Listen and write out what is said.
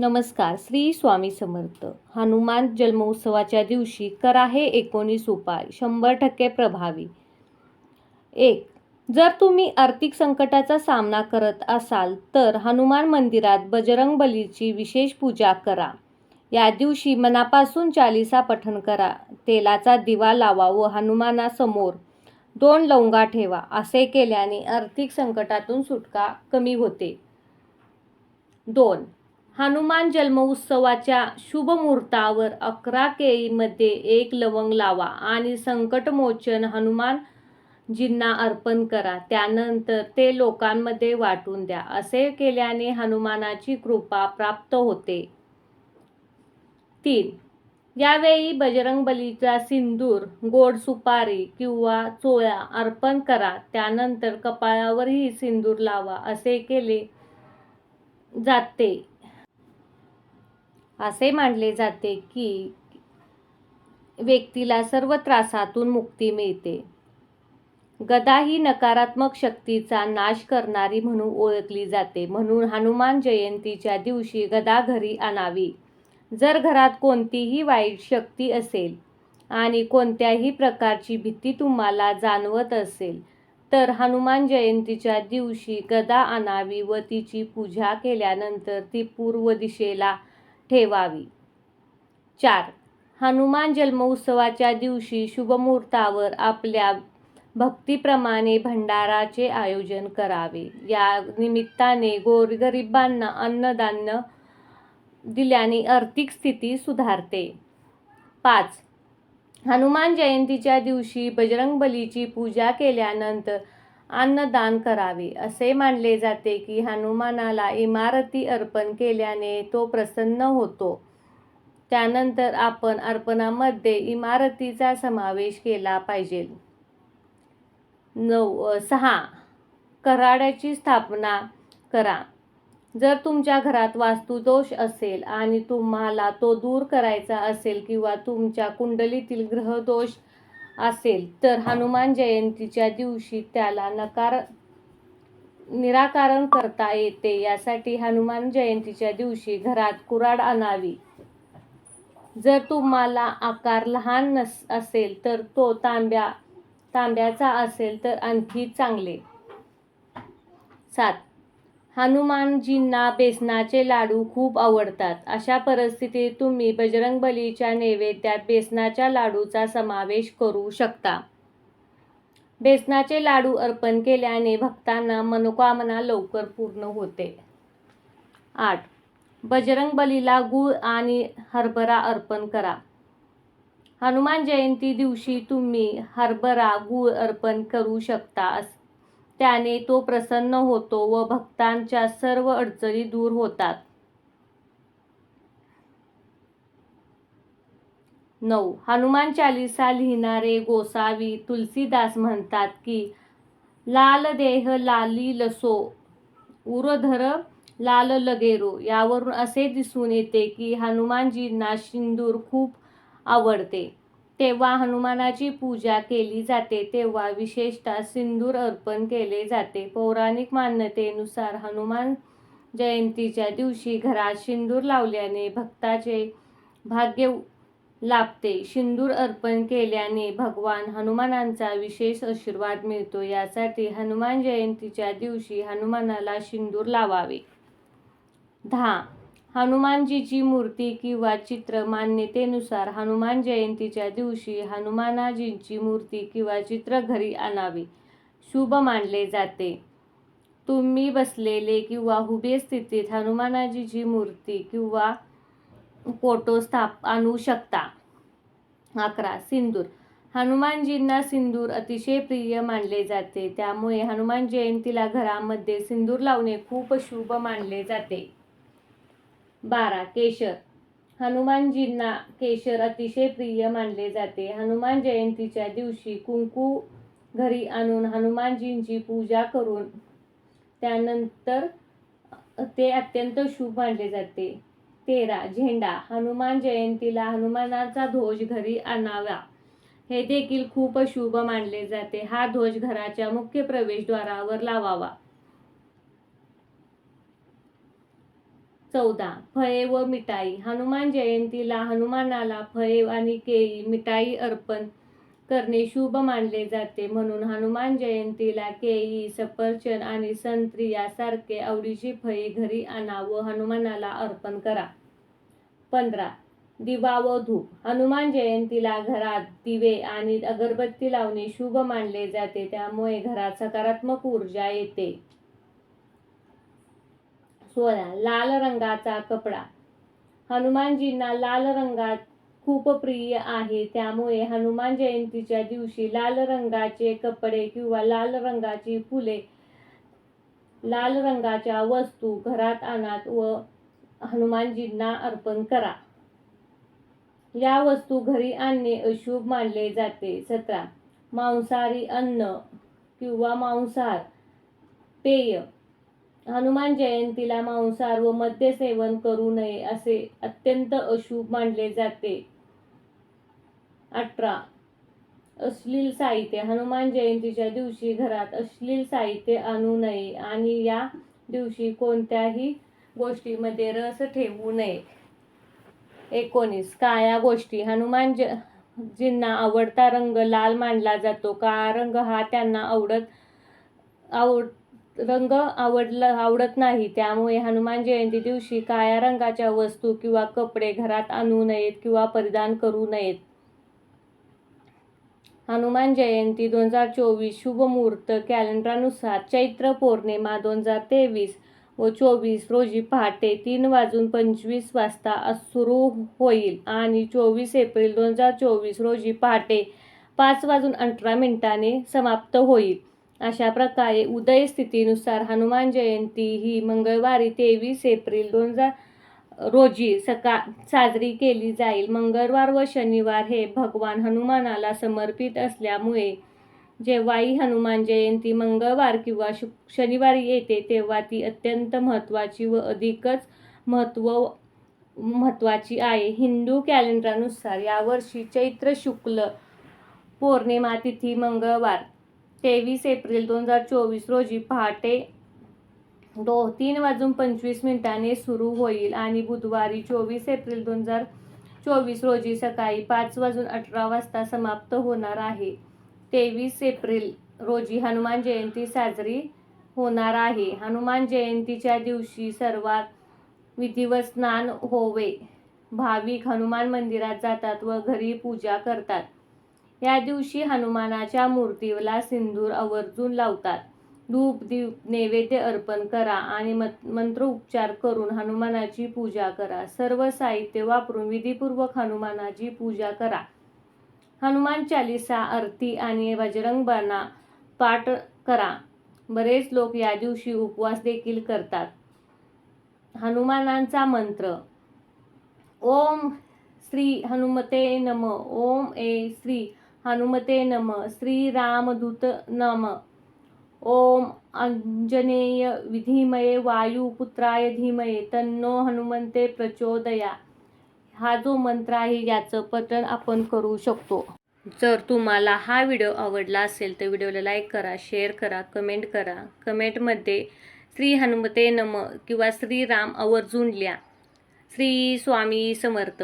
नमस्कार श्री स्वामी समर्थ. हनुमान जन्मोत्सवाच्या दिवशी करा हे एकोणीस उपाय शंभर टक्के प्रभावी. एक जर तुम्ही आर्थिक संकटाचा सामना करत असाल तर हनुमान मंदिरात बजरंग बलीची विशेष पूजा करा. या दिवशी मनापासून चालिसा पठण करा. तेलाचा दिवा लावा व हनुमानासमोर दोन लवंगा ठेवा. असे केल्याने आर्थिक संकटातून सुटका कमी होते. दोन हनुमान जन्मोत्सवाच्या शुभ मुहूर्तावर अकरा केळीमध्ये एक लवंग लावा आणि संकटमोचन हनुमानजींना अर्पण करा. त्यानंतर ते लोकांमध्ये वाटून द्या. असे केल्याने हनुमानाची कृपा प्राप्त होते. तीन. यावेळी बजरंगबलीचा सिंदूर गोड सुपारी किंवा चोळ्या अर्पण करा. त्यानंतर कपाळावरही सिंदूर लावा. असे केले जाते. असे मानले जाते की व्यक्तीला सर्व त्रासातून मुक्ती मिळते. गदा ही नकारात्मक शक्तीचा नाश करणारी म्हणून ओळखली जाते. म्हणून हनुमान जयंतीच्या दिवशी गदा घरी आणावी. जर घरात कोणतीही वाईट शक्ती असेल आणि कोणत्याही प्रकारची भीती तुम्हाला जाणवत असेल तर हनुमान जयंतीच्या दिवशी गदा आणावी व तिची पूजा केल्यानंतर ती पूर्व दिशेला ठेवावी. चार. हनुमान जन्मोत्सवाच्या दिवशी शुभमुहूर्तावर आपल्या भक्तीप्रमाणे भंडाराचे आयोजन करावे. या निमित्ताने गोरगरिबांना अन्नदान दिल्याने आर्थिक स्थिती सुधारते. पाच. हनुमान जयंतीच्या दिवशी बजरंगबलीची पूजा केल्यानंतर अन्नदान करावे. असे मानले जाते की हनुमानाला इमारती अर्पण केल्याने तो प्रसन्न होतो. त्यानंतर आपण अर्पणामध्ये इमारतीचा समावेश केला पाहिजे. नऊ सहा. कराड्याची स्थापना करा. जर तुमच्या घरात वास्तुदोष असेल आणि तुम्हाला तो दूर करायचा असेल किंवा तुमच्या कुंडलीतील ग्रहदोष असेल तर हनुमान जयंतीच्या दिवशी त्याला नकार निराकरण करता येते. यासाठी हनुमान जयंतीच्या दिवशी घरात कुराड आणावी. जर तुम्हाला आकार लहान नस असेल तर तो तांब्या तांब्याचा असेल तर आणखी चांगले. सात. हनुमानजींना बेसनाचे लाडू खूप आवडतात. अशा परिस्थितीत तुम्ही बजरंगबलीच्या नैवेद्यात बेसनाच्या लाडूचा समावेश करू शकता. बेसनाचे लाडू अर्पण केल्याने भक्तांना मनोकामना लवकर पूर्ण होते. आठ. बजरंगबलीला गूळ आणि हरभरा अर्पण करा. हनुमान जयंती दिवशी तुम्ही हरभरा गूळ अर्पण करू शकता त्याने तो प्रसन्न होतो व भक्तांच्या सर्व अडचणी दूर होतात. नऊ. हनुमान चालिसा लिहिणारे गोसावी तुलसीदास म्हणतात की लाल देह लाली लसो उरधर लाल लगेरो. यावरून असे दिसून येते की हनुमानजींना सिंदूर खूप आवडते. तेव्हा हनुमानाची पूजा केली जाते तेव्हा विशेषतः सिंदूर अर्पण केले जाते. पौराणिक मान्यतेनुसार हनुमान जयंतीच्या दिवशी घरात सिंदूर लावल्याने भक्ताचे भाग्य लाभते. सिंदूर अर्पण केल्याने भगवान हनुमानांचा विशेष आशीर्वाद मिळतो. यासाठी हनुमान जयंतीच्या दिवशी हनुमानाला सिंदूर लावावे. दहा हनुमानजीची मूर्ती किंवा चित्र मान्यतेनुसार हनुमान जयंतीच्या दिवशी हनुमानाजींची मूर्ती किंवा चित्र घरी आणावे. शुभ मानले जाते. तुम्ही बसलेले किंवा उभे स्थितीत हनुमानाजीची मूर्ती किंवा फोटो स्थाप आणू शकता. अकरा. सिंदूर. हनुमानजींना सिंदूर अतिशय प्रिय मानले जाते. त्यामुळे हनुमान जयंतीला घरामध्ये सिंदूर लावणे खूप शुभ मानले जाते. बारा केशर. हनुमानजींना केशर अतिशय प्रिय मानले जाते. हनुमान जयंतीच्या दिवशी कुंकू घरी आणून हनुमानजींची पूजा करून त्यानंतर ते अत्यंत शुभ मानले जाते. तेरा झेंडा. हनुमान जयंतीला हनुमानाचा ध्वज घरी आणावा. हे देखील खूप शुभ मानले जाते. हा ध्वज घराच्या मुख्य प्रवेशद्वारावर लावावा. चौदा फळे व मिठाई. हनुमान जयंतीला हनुमानाला फळे आणि केळी मिठाई अर्पण करणे शुभ मानले जाते. म्हणून हनुमान जयंतीला केळी सफरचंद आणि संत्री यासारखे आवडीची फळे घरी आणा व हनुमानाला अर्पण करा. पंधरा दिवा व धूप. हनुमान जयंतीला घरात दिवे आणि अगरबत्ती लावणे शुभ मानले जाते. त्यामुळे घरात सकारात्मक ऊर्जा येते. सोळा लाल रंगाचा कपडा. हनुमानजींना लाल रंगात खूप प्रिय आहे. त्यामुळे हनुमान जयंतीच्या दिवशी लाल रंगाचे कपडे किंवा लाल रंगाची फुले लाल रंगाच्या वस्तू घरात आणत व हनुमानजींना अर्पण करा. या वस्तू घरी आणणे अशुभ मानले जाते. सतरा. मांसाहारी अन्न किंवा मांसाहार पेय. हनुमान जयंतीला मांसाहार व मद्य सेवन करू नये असे अत्यंत अशुभ मानले जाते. अठरा. अश्लील साहित्य. हनुमान जयंतीच्या दिवशी घरात अश्लील साहित्य आणू नये आणि या दिवशी कोणत्याही गोष्टीमध्ये रस ठेवू नये. एकोणीस. काळ्या गोष्टी? हनुमान ज जींना आवडता रंग लाल मानला जातो काळा रंग हा त्यांना आवडत आवड रंग आवडला आवडत नाही. त्यामुळे हनुमान जयंती दिवशी काळ्या रंगाच्या वस्तू किंवा कपडे घरात आणू नयेत किंवा परिधान करू नयेत. हनुमान जयंती दोन हजार चोवीस शुभ मुहूर्त चैत्र पौर्णिमा दोन हजार तेवीस व चोवीस रोजी पहाटे तीन वाजून पंचवीस वाजता सुरू होईल आणि चोवीस एप्रिल दोन हजार चोवीस रोजी पहाटे पाच वाजून अठरा मिनिटाने समाप्त होईल. अशा प्रकारे उदय स्थितीनुसार हनुमान जयंती ही मंगळवारी तेवीस एप्रिल दोन हजार रोजी सका साजरी केली जाईल. मंगळवार व शनिवार हे भगवान हनुमानाला समर्पित असल्यामुळे जेव्हाही हनुमान जयंती मंगळवार किंवा शु शनिवारी येते तेव्हा ती अत्यंत महत्त्वाची व अधिकच महत्त्व महत्त्वाची आहे. हिंदू कॅलेंडरनुसार यावर्षी चैत्र शुक्ल पौर्णिमा तिथी मंगळवार तेवीस एप्रिल दोन हजार चोवीस रोजी पहाटे दो तीन वाजून पंचवीस मिनिटांनी सुरू होईल आणि बुधवारी चोवीस एप्रिल दोन हजार चोवीस रोजी सकाळी पाच वाजून अठरा वाजता समाप्त होणार आहे. तेवीस एप्रिल रोजी हनुमान जयंती साजरी होणार आहे. हनुमान जयंतीच्या दिवशी सर्वात विधिवत स्नान होवे. भाविक हनुमान मंदिरात जातात व घरी पूजा करतात. या दिवशी हनुमानाच्या मूर्तीला सिंदूर आवर्जून लावतात. धूप दीप नैवेद्य अर्पण करा आणि मंत्रोपचार करून हनुमानाची पूजा करा. सर्व साहित्य वापरून विधीपूर्वक हनुमानाची पूजा करा. हनुमान चालिसा आरती आणि बजरंग बाणा पाठ करा. बरेच लोक या दिवशी उपवास देखील करतात. हनुमानांचा मंत्र. ओम श्री हनुमते नम. ओम ए श्री हनुमते नम। श्रीरामदूत नम। ओम अंजनेय विधीमये वायुपुत्राय धीमये तन्नो हनुमंते प्रचोदया। हा जो मंत्र आहे याचं पठण आपण करू शकतो। जर तुम्हाला हा व्हिडिओ आवडला असेल तर व्हिडिओला लाईक करा शेअर करा कमेंट करा. कमेंटमध्ये श्री हनुमते नम किंवा श्रीराम आवर्जून लिहा। श्री स्वामी समर्थ।